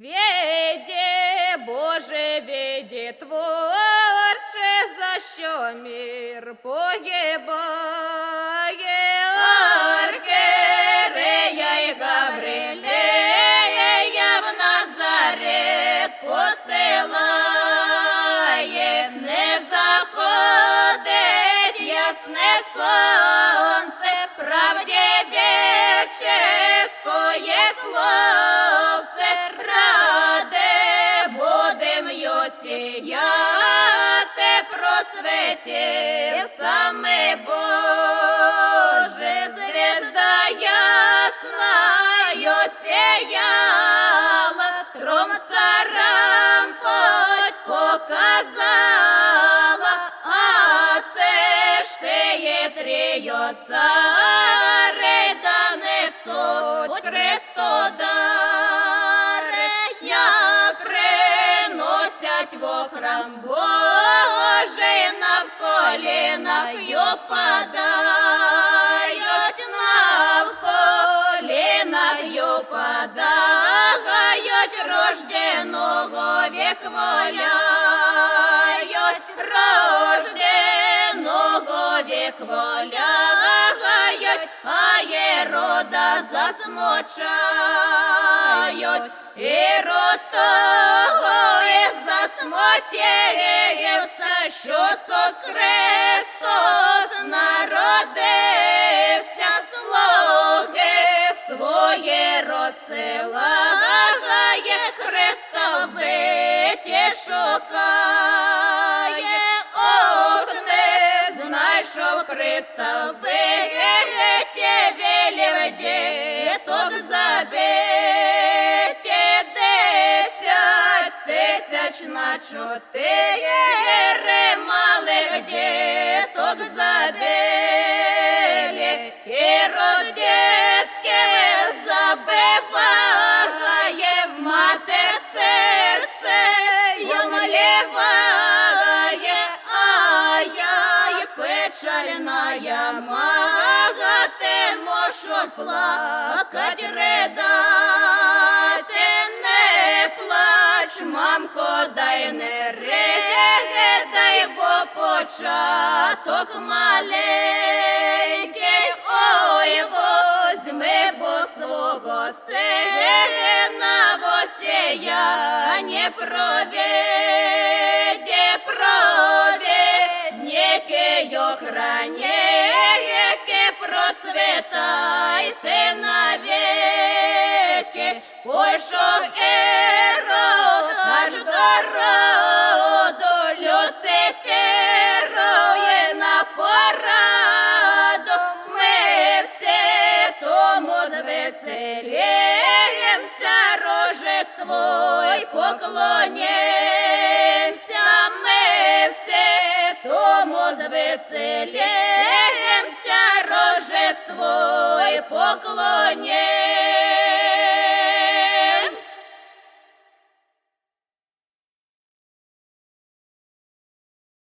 Веде, Боже, веде творче, за що мір погибає. Архиерея й Гаврилея в Назарет посилає, не заходить ясне сонце, правді віческое словце, раде будем його сіяти, просветів саме Боже, звезда ясна його сіяла, тром царам путь показала, а це ж те є трійо цари, да несуть Христодари, храм Божий, на в колінах його падають, на в колінах його падають, рожденого вихваляють, рожденого вихваляють, а Єрода засмочають, Ірод того і засмотівся, що Сос Христос народився, слуги своє розсилає, Христа вбиті шукає, ох, не знайшов Христа вбиті, десять чотири малих діток забили, і родітки забиває в матер серце, йому ліває, ай-яй, печальна я магати, можу плакать, ридати, мамко, дай не ридай, бо початок маленький, ой, возьми бо свого сина, восіяння проведе, проведники охраняйте, процвітайте навіки, пойшов Ірод рожество й поклонимся, ми все, тому звеселімся, рожество ой, поклонимся.